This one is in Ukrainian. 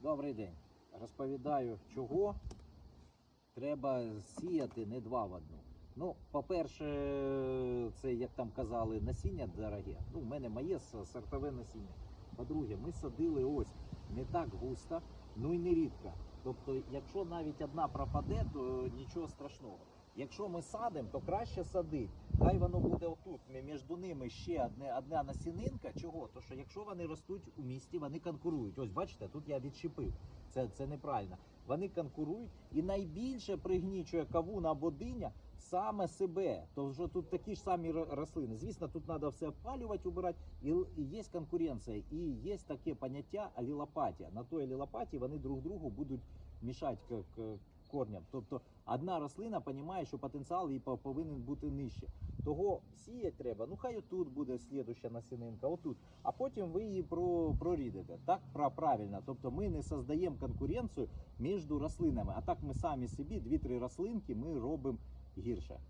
Добрий день. Розповідаю, чого треба сіяти не два в одну. Ну, по-перше, це, як там казали, насіння дороге. Ну, в мене моє сортове насіння. По-друге, ми садили ось не так густо, ну і не рідко. Тобто, якщо навіть одна пропаде, то нічого страшного. Якщо ми садимо, то краще садити. Хай воно буде отут, мі- між ними ще одне, одна насінинка. Чого? То що якщо вони ростуть у місті, вони конкурують. Ось бачите, тут я відчепив. Це, це неправильно. Вони конкурують і найбільше пригнічує кавун або диня саме себе. Тож тут такі ж самі рослини. Звісно, тут треба все опалювати, убирати. І, є конкуренція, і є таке поняття алілопатія. На той алілопатії вони друг другу будуть мішати корням. Тобто одна рослина розуміє, що потенціал її по- повинен бути нижче. Того сіяти треба. Ну хай отут буде слідуща насінинка, отут. А потім ви її про, прорідите. Так пра- правильно. Тобто ми не создаємо конкуренцію між рослинами. А так ми самі собі дві-три рослинки ми робимо гірше.